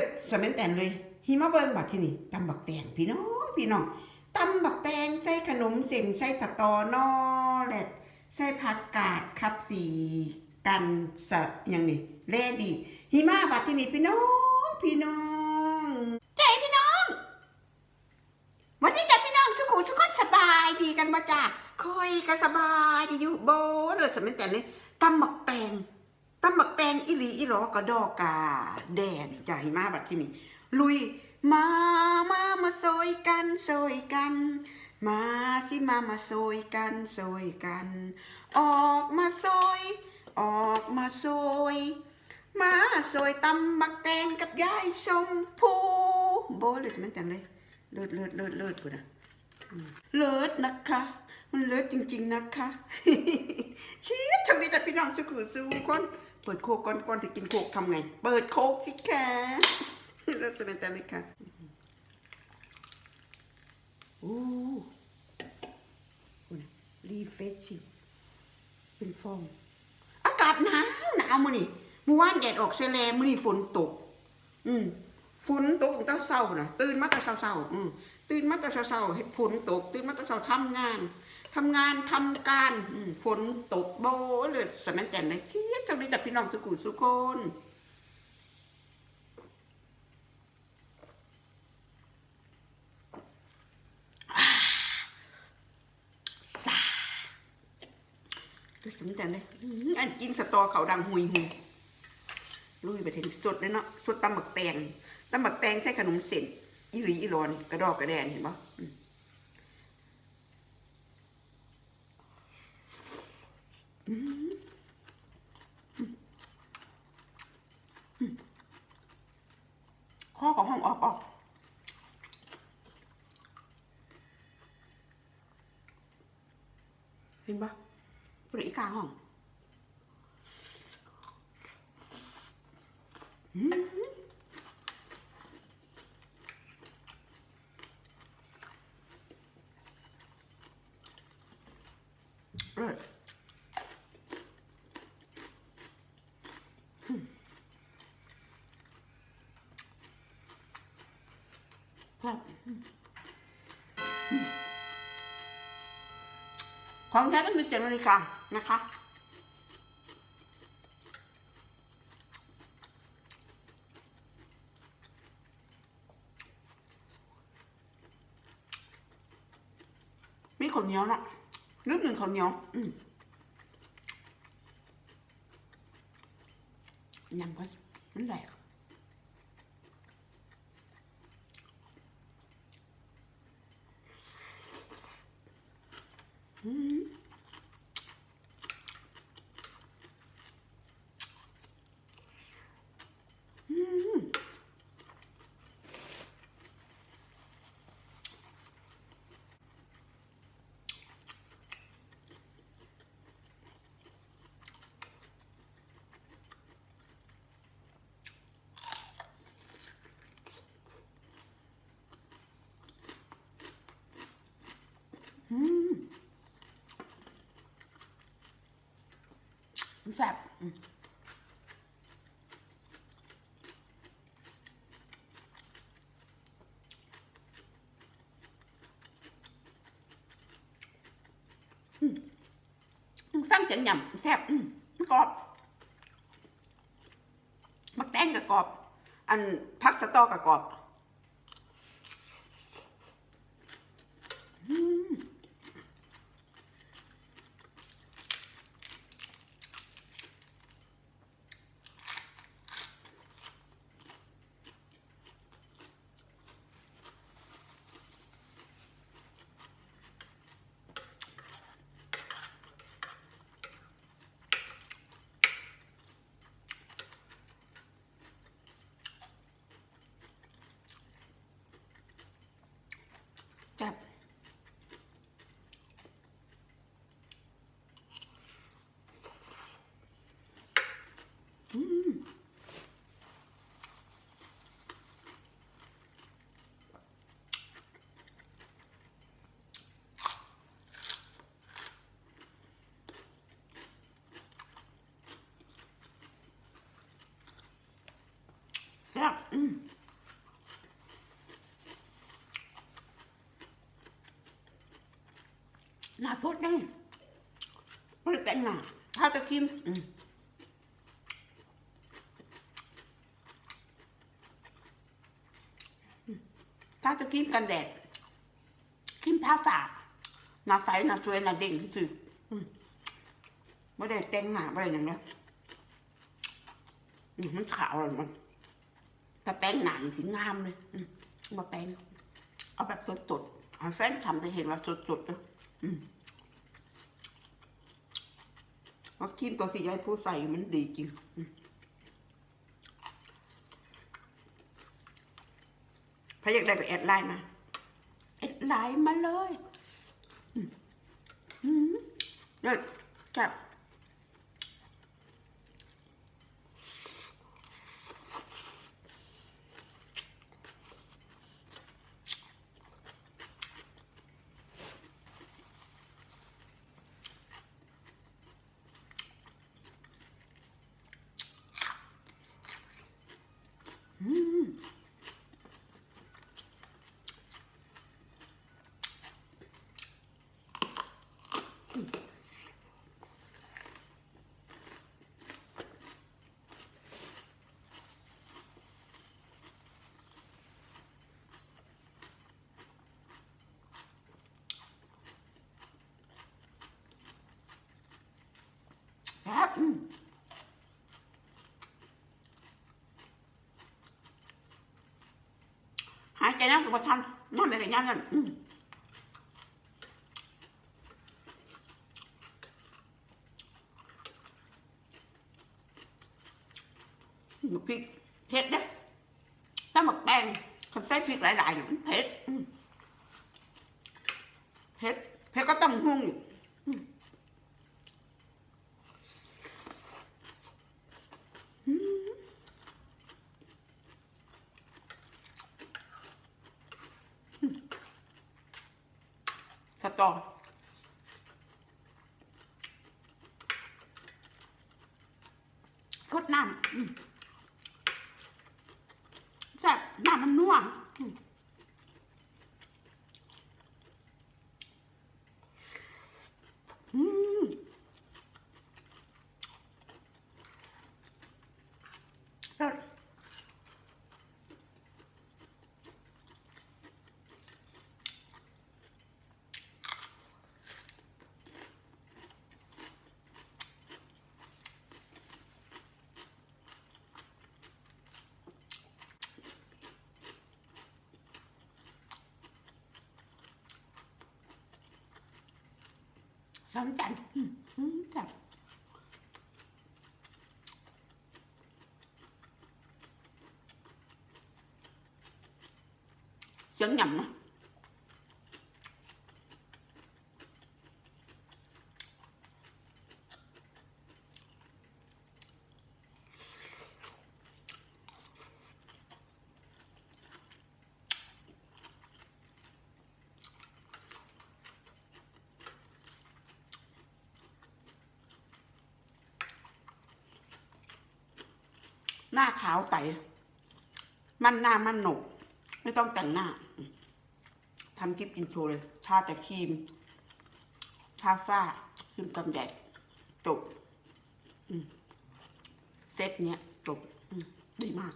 ศสมัยแตนเลยหิมะเบิงบัดที่นี่ตำบักแตงพี่น้องพี่น้องตำบักแตงใส่ขนมเส้นใส่ตะตอนอแลดใส่ผักกาดครับสีกันสะอย่างนี้แลดีหิมะบัดที่นี่พี่น้องพี่น้องใจพี่น้อง วันนี้จะพี่น้องสุขุสุขนสบายดีกันบ่จ้าคอยก็สบายดีอยู่โบเด้อสมัยแตนเลยตำบักแตง ตำบักแตงอิหลีอิหลอกระดอกกาแดนจ่ายมาบัดที่นี่ลุยมามามาซอยกันซอยกัน มาสิมามาซอยกันซอยกัน ออกมาซอยออกมาซอยมาซอยตำบักแตงกับยายชมพูโบเลยมันจังเลยเลิศเลิศเลิศเลิศปุ่นะเลิศนะคะ มันเลิศจริง ๆ นะคะ ชียช่วงนี้แต่พี่น้องสุขุสู้คน เปิดโคกก่อนก่อนจะกินโคกทำไง เปิดโคกสิคะเราจะเป็นแต่เลยค่ะโอ้คุณรีเฟชชิเป็นฟอง อากาศหนาวหนาวมื้อนี่เมื่อวานแดดออกเซเลมื้อนี่ฝนตก อืมฝนตกตั้งแต่เช้าน่ะตื่นมาแต่เช้าๆอืมตื่นมาแต่เช้าๆเฮ็ดฝนตก ตื่นมาแต่เช้าทำงาน ทำงานทำการฝนตกโบเลยสมัยแต่นเลยเชี่ยจังเลยจากพี่น้องสุกุสุคนซาดูสมัยแต่นเลยอันกินสตอเขาดังหุยหุยลุยไปถึงสดเลยเนาะสดตำบักแตงตำบักแตงใช้ขนมเส้นอีหลีอีหลอนกระดอกกระแดนเห็นปะอืม ข้อของห้องออกออกเห็นปะบริกาห้องอมเลิศครับอืมอืม ของแท้ต้องมีเสียงนาฬิกานะคะมีข้าวเหนียวนะนึกหนึ่งข้าวเหนียวอืมยำก่อนมันแหลก อืมอืมอืมมัน แซ่บอืมอืมมันฟังเสียงยำแซ่บมันกรอบมักแตงกับกรอบ อันพักสตอกับกรอบ แซ่บหน้าสดได้ไม่ได้แต่งหน้าถ้าจะคิมอืมถ้าจะคิมกันแดดคิมทาฝากหน้าใสหน้าสวยหน้าเด้งที่สุดไม่ได้แต่งหน้าไม่ได้อย่างเงี้ยมมันขาวเลยมัน ถ้าแต่งหน้านี่สิงามเลยอืมมาแต่งเอาแบบสดๆให้แฟนทำจะเห็นว่าสดๆนะอืมว่าครีมตัวสียายผู้ใส่มันดีจริงอืมถ้าอยากได้ก็แอดไลน์มา แอดไลน์มาเลย อืมอืมเลิศจับ ครับอืม หายใจน้ำกับทันน้ำไปกับย่างกันมหมึกพริกเผ็ดเด้ถ้าหมึกแดงคันใส่พริกหลายๆเนี่ยมันเผ็ดเผ็ดเผ็ดก็ต้องหุ่งอยู่ สตอสดน้ำแซ่บน้ำมันนัวอืม สนใจอืมอืมแซ่บเสียง หน้าขาวใส มั่นหน้ามั่นหนก ไม่ต้องแต่งหน้าทำคลิปอินโทรเลย ทาแต่ครีม ทาฝ้าครีมกันแดดจบเซตเนี้ยจบดีมาก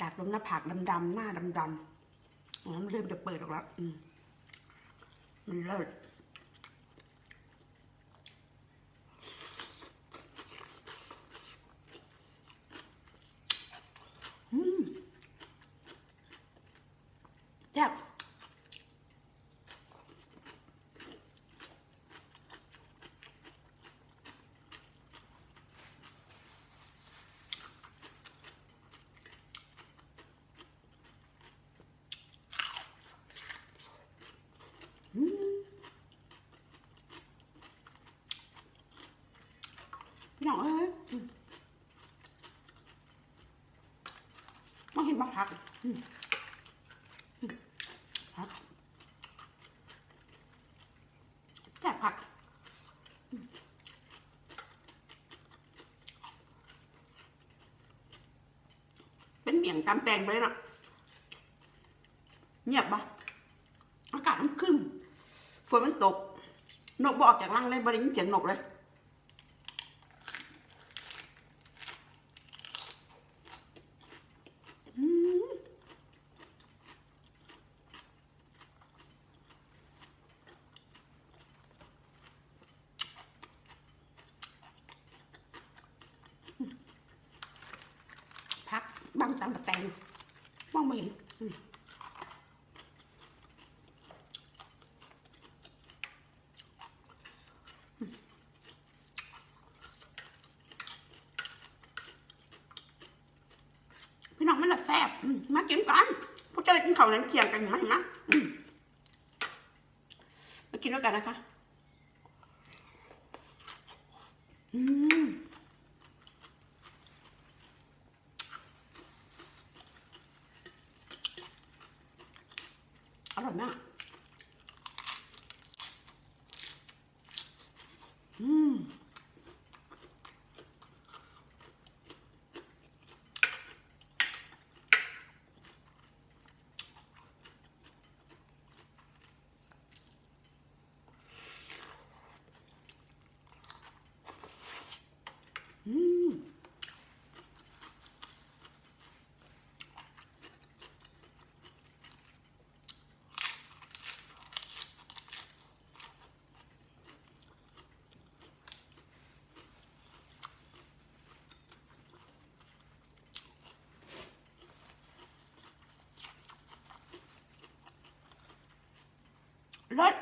จากลงหน้าผากดำๆหน้าดำๆอ๋อมันเริ่มจะเปิดออกแล้วมันเลิศ จับอืม พี่น้องเอ้ยมาเห็นบ้าพักผักแต่ผักเป็นเมี่ยงตำแตงไปเลยนะเงียบปะอากาศมันขึ้นฝนมันตก นกบอกจากรังเลยบริยินเสียงนกเลย อืมพักบังตำแตงมองไม่เห็นอืม พี่น้องมันละแซ่บมากินกันพวกเจ้าได้กินข้าวนั้นเคียงกันไหมนะมมากินด้วยกันนะคะ อืม อร่อยมาก อืม อืม รส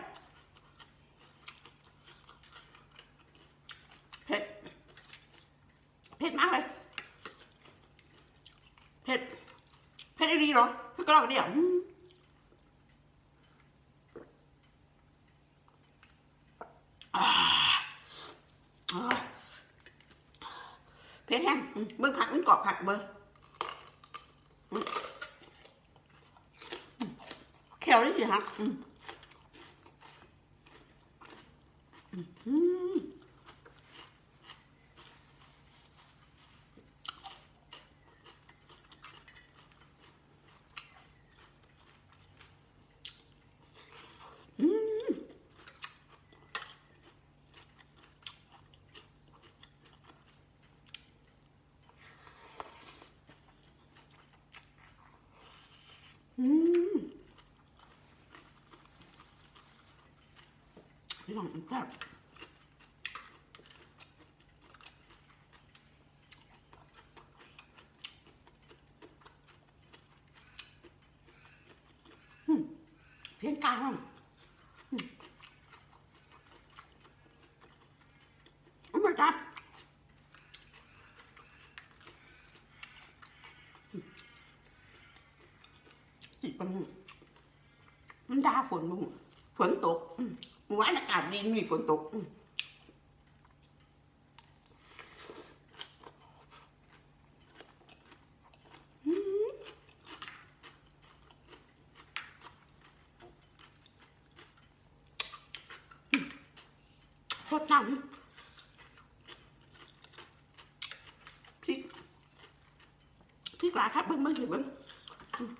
เผ็ด เผ็ดมากเลย เผ็ด เผ็ดดีเหรอเผ็ดกรอบเดียวอืมอ่าอ่าเผ็ดแห้งเบิ้งผักมันกรอบผักเบอืมเขียวนี่สิฮะ อืม อืมอืมอืมพี่น้องมัน แซ่บเพียงกลางอืมโอ้ my god จิตมันมันดาฝนมึงฝนตกอื มื่อวานอากาศดีมีฝนตกสดน้ำพริกพริกหลายครับเบิ้งเบิ้งเห็นเบิ้งอืม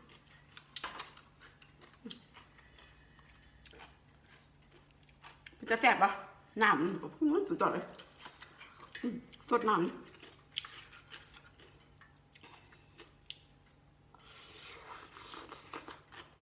มัน จะแสบปะน้ำมันสุดยอดเลยสดน้ำ